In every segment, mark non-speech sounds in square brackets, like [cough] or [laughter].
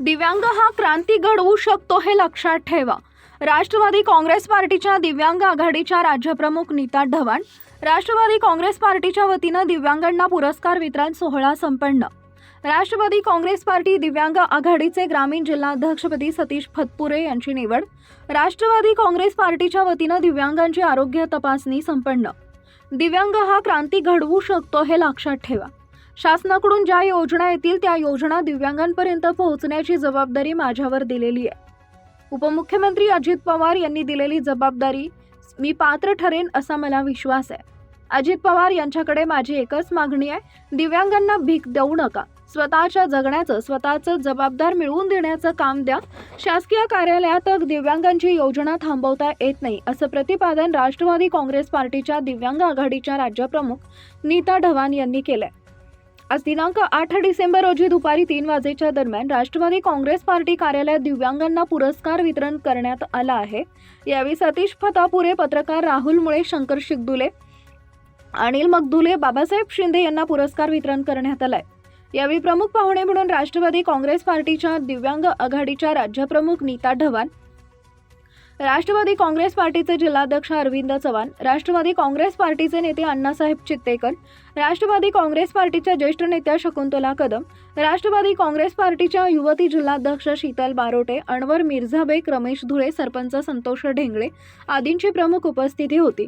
दिव्यांग हा क्रांती घडवू शकतो हे लक्षात ठेवा. राष्ट्रवादी काँग्रेस पार्टीच्या दिव्यांग आघाडीच्या राज्यप्रमुख नीता ढवाण राष्ट्रवादी काँग्रेस पार्टीच्या वतीनं दिव्यांगांना पुरस्कार वितरण सोहळा संपन्न. राष्ट्रवादी काँग्रेस पार्टी दिव्यांग आघाडीचे ग्रामीण जिल्हाध्यक्षपदी सतीश फतपुरे यांची निवड राष्ट्रवादी काँग्रेस पार्टीच्या वतीनं दिव्यांगांची आरोग्य तपासणी संपन्न. दिव्यांग हा क्रांती घडवू शकतो हे लक्षात ठेवा. शासनाकडून ज्या योजना येतील त्या योजना दिव्यांगांपर्यंत पोहोचण्याची जबाबदारी माझ्यावर दिलेली आहे. उपमुख्यमंत्री अजित पवार यांनी दिलेली जबाबदारी मी पात्र ठरेन असा मला विश्वास आहे. अजित पवार यांच्याकडे माझी एकच मागणी आहे दिव्यांगांना भीक देऊ नका. स्वतःच्या जगण्याचं स्वतःचं जबाबदार मिळवून देण्याचं काम द्या. शासकीय कार्यालयात दिव्यांगांची योजना थांबवता येत नाही असं प्रतिपादन राष्ट्रवादी काँग्रेस पार्टीच्या दिव्यांग आघाडीच्या राज्यप्रमुख नीता ढवाण यांनी केलंय. आज दिनांक आठ डिसेंबर रोजी दुपारी तीन वाजेच्या दरम्यान राष्ट्रवादी काँग्रेस पार्टी कार्यालयात दिव्यांगांना पुरस्कार वितरण करण्यात आला आहे. यावेळी सतीश फतापुरे पत्रकार राहुल मुळे शंकर शिगदुले अनिल मगदुले बाबासाहेब शिंदे यांना पुरस्कार वितरण करण्यात आलाय. यावेळी प्रमुख पाहुणे म्हणून राष्ट्रवादी काँग्रेस पार्टीच्या दिव्यांग आघाडीच्या राज्यप्रमुख नीता ढवाण राष्ट्रवादी काँग्रेस पार्टीचे जिल्हाध्यक्ष अरविंद चव्हाण राष्ट्रवादी काँग्रेस पार्टीचे नेते अण्णासाहेब चित्तेकर राष्ट्रवादी काँग्रेस पार्टीच्या ज्येष्ठ नेत्या शकुंतला कदम राष्ट्रवादी काँग्रेस पार्टीच्या युवती जिल्हाध्यक्ष शीतल बारोटे अनवर मिर्झाबेक रमेश धुळे सरपंच संतोष ढेंगळे आदींची प्रमुख उपस्थिती होती.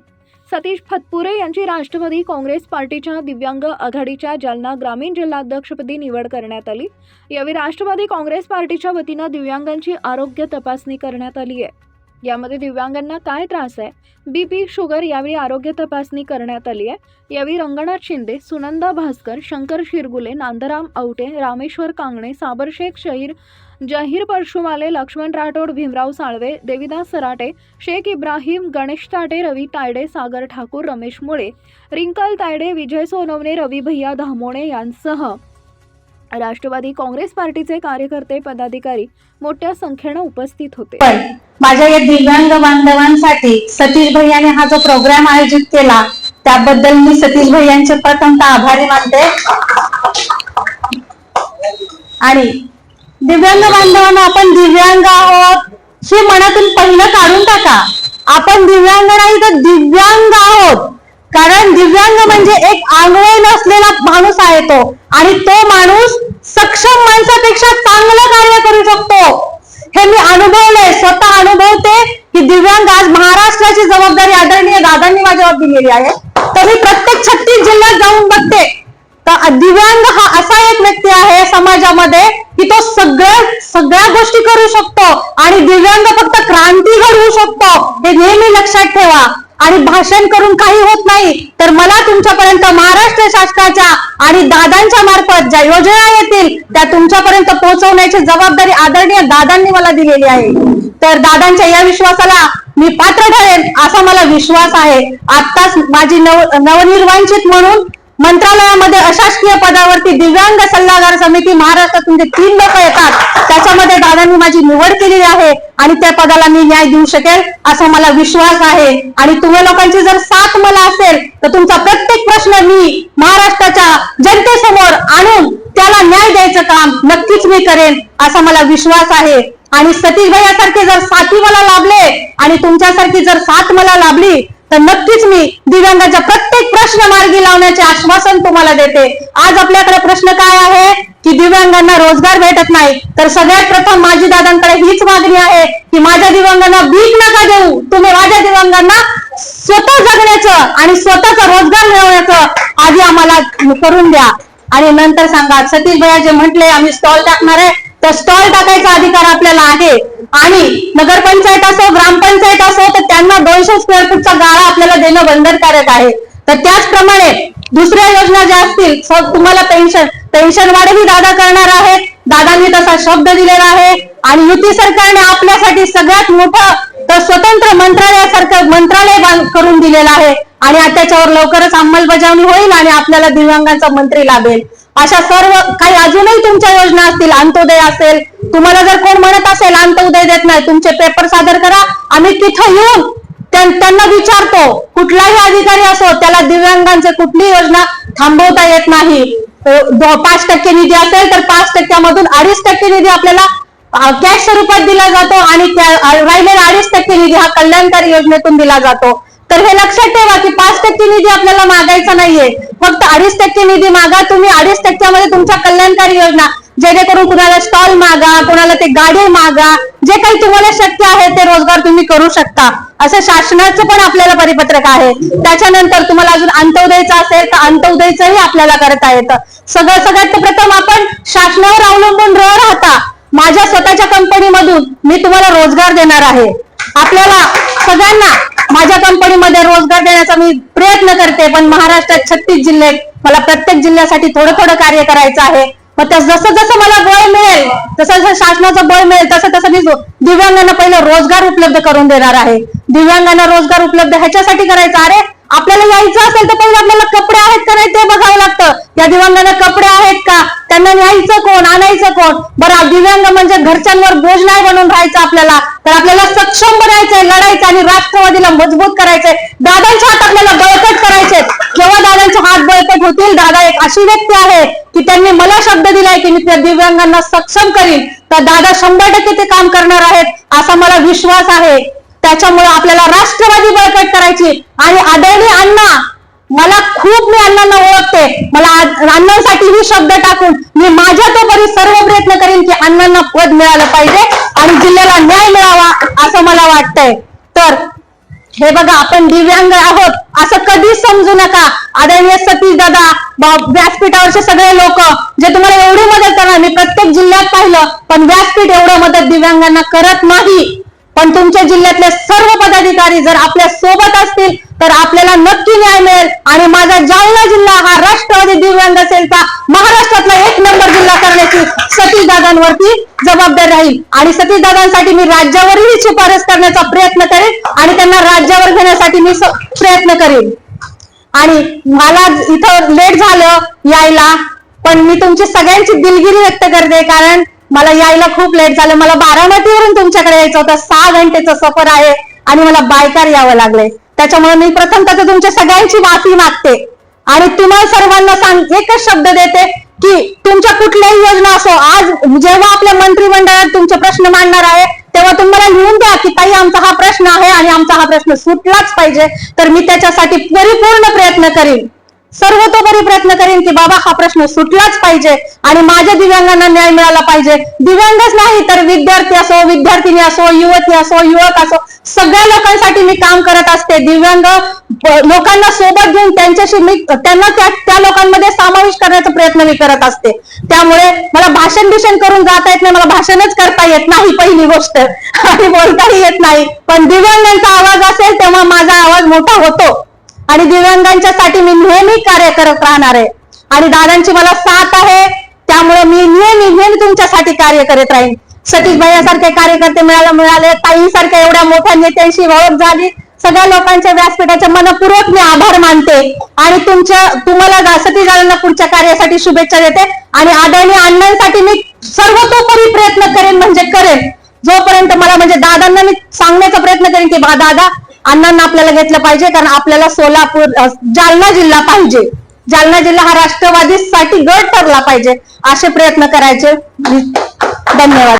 सतीश फतपुरे यांची राष्ट्रवादी काँग्रेस पार्टीच्या दिव्यांग आघाडीच्या जालना ग्रामीण जिल्हाध्यक्षपदी निवड करण्यात आली. यावेळी राष्ट्रवादी काँग्रेस पार्टीच्या वतीनं दिव्यांगांची आरोग्य तपासणी करण्यात आली आहे. यामध्ये दिव्यांगांना काय त्रास आहे? बी पी शुगर यावेळी आरोग्य तपासणी करण्यात आली आहे. यावेळी रंगनाथ शिंदे सुनंदा भास्कर शंकर शिरगुले नांदराम औटे रामेश्वर कांगणे साबरशेख शहीर जहीर परशुमाले लक्ष्मण राठोड भीमराव साळवे देविदास सराटे शेख इब्राहिम गणेश ताटे रवी तायडे सागर ठाकूर रमेश मुळे रिंकल तायडे विजय सोनवणे रवी भैया धामोणे यांसह राष्ट्रवादी काँग्रेस पार्टीचे कार्यकर्ते पदाधिकारी मोठ्या संख्येनं उपस्थित होते. पण माझ्या या दिव्यांग बांधवांसाठी सतीश भैयाने हा जो प्रोग्राम आयोजित केला त्याबद्दल मी सतीश भैयांचे प्रथमतः आभारी मानते. आणि दिव्यांग बांधवांना आपण दिव्यांग आहोत हे मनातून पहिलं काढून टाका. आपण दिव्यांग नाही तर दिव्यांग आहोत. कारण दिव्यांग म्हणजे एक आंगळे नसलेला माणूस आहे तो. आणि तो माणूस सक्षम माणसापेक्षा चांगलं कार्य करू शकतो. हे मी अनुभवलंय स्वतः अनुभवते की दिव्यांग आज महाराष्ट्राची जबाबदारी आदरणीय दादांनी माझ्यावर दिलेली आहे. तर मी प्रत्येक छत्तीस जिल्ह्यात जाऊन बघते. तर दिव्यांग हा असा एक व्यक्ती आहे समाजामध्ये की तो सगळ्या सगळ्या गोष्टी करू शकतो. आणि दिव्यांग फक्त क्रांती घडवू शकतो. हे नेहमी लक्षात ठेवा. आणि भाषण करून काही होत नाही तर मला तुमच्यापर्यंत महाराष्ट्र शासनाच्या आणि दादांच्या मार्फत ज्या योजना येतील त्या तुमच्यापर्यंत पोहोचवण्याची जबाबदारी आदरणीय दादांनी मला दिलेली आहे. तर दादांच्या या विश्वासाला मी पात्र ठरेन असा मला विश्वास आहे. आत्ताच माझी नव नवनिर्वांचित म्हणून मंत्रालयामध्ये अशासकीय पदावरती दिव्यांग सल्लागार समिती महाराष्ट्रातून जे तीन लोक येतात त्याच्यामध्ये दादांनी माझी निवड केलेली आहे आणि त्या पदाला मी न्याय देऊ शकेल असा मला विश्वास आहे. आणि तुम्ही लोकांची जर साथ मला असेल तर तुमचा प्रत्येक प्रश्न मी महाराष्ट्राच्या जनतेसमोर आणून त्याला न्याय द्यायचं काम नक्कीच मी करेन असा मला विश्वास आहे. आणि सतीश भैयासारखे जर साथी मला लाभले आणि तुमच्यासारखी जर साथ मला लाभली तर नक्कीच मी दिव्यांगाच्या प्रत्येक प्रश्न मार्गी लावण्याचे आश्वासन तुम्हाला देते. आज आपल्याकडे प्रश्न काय आहे? की दिव्यांगांना रोजगार भेटत नाही. तर सगळ्यात प्रथम माझी दादांकडे हीच मागणी आहे की माझ्या दिव्यांगांना भीक नका देऊ. तुम्ही माझ्या दिव्यांगांना स्वतः जगण्याचं आणि स्वतःचा रोजगार मिळवण्याचं आधी आम्हाला करून द्या. आणि नंतर सांगा सतीश भैया जे म्हटले आम्ही स्टॉल टाकणार आहे. तर स्टॉल टाकायचा अधिकार आपल्याला आहे. आणि नगरपंचायत असो ग्रामपंचायत असो तर त्यांना दोनशे स्क्वेअर फूटचा गाळा आपल्याला देणं बंधनकारक आहे. तर त्याचप्रमाणे दुसऱ्या योजना ज्या असतील तुम्हाला पेन्शन पेन्शन वाढही दादा करणार आहेत दादांनी तसा शब्द दिलेला आहे. आणि युती सरकारने आपल्यासाठी सगळ्यात मोठं तर स्वतंत्र मंत्रालयासारखं मंत्रालय बांध- करून दिलेलं आहे. आणि त्याच्यावर लवकरच अंमलबजावणी होईल आणि आपल्याला दिव्यांगांचा मंत्री लाभेल. अशा सर्व काही अजूनही तुमच्या योजना असतील अंत्योदय असेल तुम्हाला जर कोण म्हणत असेल अंत्योदय देत नाही तुमचे पेपर सादर करा. आम्ही तिथं येऊन त्यांना विचारतो कुठलाही अधिकारी असो त्याला दिव्यांगांचे कुठली योजना थांबवता येत नाही. पाच टक्के निधी असेल तर पाच टक्क्यामधून अडीच टक्के निधी आपल्याला कॅश स्वरूपात दिला जातो आणि त्या- राहिलेला अडीच टक्के निधी हा कल्याणकारी योजनेतून दिला जातो. तर हे लक्षात ठेवा की पाच टक्के निधी आपल्याला मागायचा नाहीये. फक्त अडीच टक्के निधी मागा तुम्ही अडीच टक्क्यामध्ये तुमच्या कल्याणकारी योजना जेणेकरून कुणाला स्टॉल मागा कुणाला ते गाडी मागा जे काही तुम्हाला शक्य आहे ते रोजगार तुम्ही करू शकता. असं शासनाचं पण आपल्याला परिपत्रक आहे. त्याच्यानंतर तुम्हाला अजून अंत्योदयचं असेल तर अंत्योदयचंही आपल्याला करता येतं. सगळं सगळ्यात प्रथम आपण शासनावर अवलंबून न राहता माझ्या स्वतःच्या कंपनीमधून मी तुम्हाला रोजगार देणार आहे. आपल्याला सगळ्यांना माझ्या कंपनीमध्ये रोजगार देण्याचा मी प्रयत्न करते पण महाराष्ट्रात छत्तीस जिल्हे मला प्रत्येक जिल्ह्यासाठी थोडं थोडं कार्य करायचं आहे. मग त्या जसं जसं मला बळ मिळेल तसं जसं शासनाचं बळ मिळेल तसं तसं मी दिव्यांगांना पहिलं रोजगार उपलब्ध करून देणार आहे. दिव्यांगांना रोजगार उपलब्ध ह्याच्यासाठी करायचं. अरे आपल्याला यायचं असेल तर पहिले आपल्याला कपडे आहेत का नाही ते बघावं लागतं. या दिव्यांगांना कपडे त्यांना न्यायचं कोण आणायचं कोण? बरं दिव्यांग म्हणजे घरच्यांवर बोज नाही बनून राहायचं आपल्याला. तर आपल्याला सक्षम बनायचंय लढायचं आणि राष्ट्रवादीला मजबूत करायचंय. दादांचे हात आपल्याला बळकट करायचे जेव्हा दादांचे हात बळकट होतील दादा एक अशी व्यक्ती आहे की त्यांनी मला शब्द दिलाय की मी त्या दिव्यांगांना सक्षम करीन. तर दादा शंभर टक्के ते काम करणार आहेत असा मला विश्वास आहे. त्याच्यामुळे आपल्याला राष्ट्रवादी बळकट करायची. आणि आदरणीय अण्णा मला खूप मी अण्णांना ओळखते. मला आ- अण्णांसाठी ही शब्द टाकून मी माझ्या तोपरी सर्व प्रयत्न करीन की अण्णांना पद मिळालं पाहिजे आणि जिल्ह्याला न्याय मिळावा असं मला वाटतंय. तर हे बघा आपण दिव्यांग आहोत असं कधीच समजू नका. आदरणीय सतीश दादा व्यासपीठावरचे सगळे लोक जे तुम्हाला एवढी मदत करणार मी प्रत्येक जिल्ह्यात पाहिलं पण व्यासपीठ एवढं मदत दिव्यांगांना करत नाही. पण तुमच्या जिल्ह्यातले सर्व पदाधिकारी जर आपल्यासोबत असतील तर आपल्याला नक्की न्याय मिळेल. आणि माझा जालना जिल्हा हा राष्ट्रवादी दिव्यांग सेलचा महाराष्ट्रातला एक नंबर जिल्हा करण्याची सतीशदादांवरती जबाबदार राहील. आणि सतीशदादांसाठी मी राज्यावरही शिफारस करण्याचा प्रयत्न करेन आणि त्यांना राज्यावर घेण्यासाठी मी प्रयत्न करेन. आणि मला इथं लेट झालं यायला पण मी तुमची सगळ्यांची दिलगिरी व्यक्त करते कारण मला यायला खूप लेट झालं. मला बारामतीवरून तुमच्याकडे यायचं होतं. सहा घंटेचं सफर आहे आणि मला बायकार यावं लागलंय त्याच्यामुळे मी प्रथम तर तुमच्या सगळ्यांची माफी मागते. आणि तुम्हाला सर्वांना सांग एकच शब्द देते की तुमच्या कुठल्याही योजना असो आज जेव्हा आपल्या मंत्रिमंडळात तुमचे प्रश्न मांडणार आहे तेव्हा तुम्हाला लिहून द्या की ताई आमचा हा प्रश्न आहे आणि आमचा हा प्रश्न सुटलाच पाहिजे. तर मी त्याच्यासाठी परिपूर्ण प्रयत्न करीन. सर्वतोपरी प्रयत्न करेन की बाबा हा प्रश्न सुटलाच पाहिजे आणि माझ्या दिव्यांगांना न्याय मिळाला पाहिजे. दिव्यांगच नाही तर विद्यार्थी असो विद्यार्थिनी असो युवती असो युवक असो सगळ्या लोकांसाठी मी काम करत असते. दिव्यांग लोकांना सोबत घेऊन त्यांच्याशी मी त्यांना त्या त्या लोकांमध्ये समावेश करण्याचा प्रयत्न मी करत असते. त्यामुळे मला भाषण बिषण करून जाता येत नाही मला भाषणच करता येत नाही पहिली गोष्ट. [laughs] आणि बोलताही येत नाही. पण दिव्यांगांचा आवाज असेल तेव्हा माझा आवाज मोठा होतो. आणि दिव्यांगांच्या साठी मी नेहमी कार्य करत राहणार आहे. आणि दादांची मला साथ आहे त्यामुळे मी नेहमी नेहमी तुमच्यासाठी कार्य करत राहीन. सतीश भैयासारखे कार्यकर्ते मिळायला मिळाले ताईसारख्या एवढ्या मोठ्या नेत्यांशी ओळख झाली. सगळ्या लोकांच्या व्यासपीठाच्या मनपूर्वक मी आभार मानते. आणि तुमच्या तुम्हाला सती सतीश पुढच्या कार्यासाठी शुभेच्छा देते. आणि आदरणीय अण्णांसाठी मी सर्वतोपरी प्रयत्न करेन म्हणजे करेन. जोपर्यंत मला म्हणजे दादांना मी सांगण्याचा प्रयत्न करेन की बा दादा अण्णांना आपल्याला घेतलं पाहिजे कारण आपल्याला सोलापूर जालना जिल्हा पाहिजे. जालना जिल्हा हा राष्ट्रवादीसाठी गट ठरला पाहिजे असे प्रयत्न करायचे. धन्यवाद.